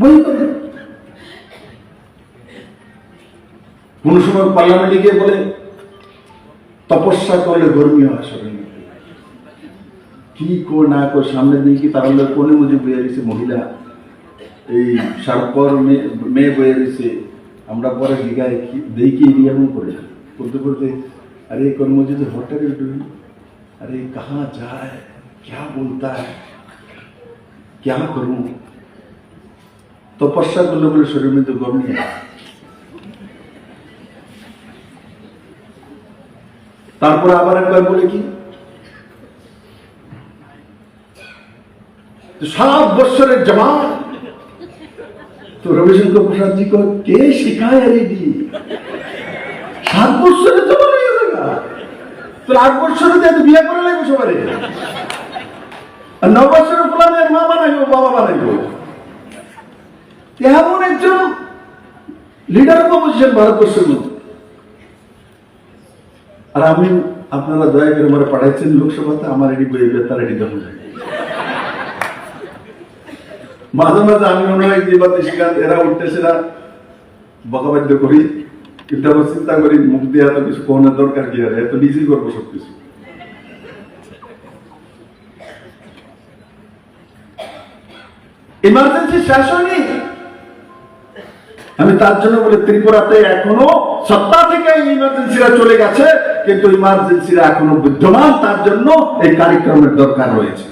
বই করে কোন সময় পার্লামেন্টে গিয়ে বলে তপস্যা করলে গরমি হয় শরীর কি কো না কো সামনে দিয়ে কি তার হলে কোনে মুজে বয়ে গেছে মহিলা এই সারপর মেয়ে- মেয়ে বয়ে গেছে আমরা পরে জিগায় কি দেই কি এরিয়া মন করে বলতে বলতে अरे कल मुझे तो व्हाट आर यू डूइंग अरे कहाँ जाए क्या बोलता है क्या करूं তপস্যা করলে বলে শরীর মধ্যে গরম নেই তারপরে আবার একবার বলে কি? সাত বৎসরের জমা তো রবিশঙ্কর প্রসাদ জি কে শিখায় আরে দি সাত বৎসরের জমা হয়ে যাবে তো আট বৎসরে তো বিয়ে করে লাগবে সবারে আর ন বৎসরের পোলামের মা বানাইবো, বাবা বানাইবো। লিডার অফ অপোজিশন ভারতবর্ষের মধ্যে। আর আমি আপনারা দয়া করে আমার পাঠাইছেন লোকসভাতে, আমার এটি বইবে তার এটি দখল মাঝে মাঝে আমি মনে হয় যে বা সেখান এরা উঠতেছে না, বকাবাদ্য করি, কিন্তু চিন্তা করি, মুখ দিয়ে এত কিছু কোনের দরকার কি আর? এত নিজেই করব সব কিছু ইমার্জেন্সি শেষ হয়নি আমি তার জন্য বলে, ত্রিপুরাতে এখনও সত্তা থেকে ইমার্জেন্সিরা চলে গেছে, কিন্তু ইমার্জেন্সিরা এখনও বিদ্যমান, তার জন্য এই কার্যক্রমের দরকার রয়েছে।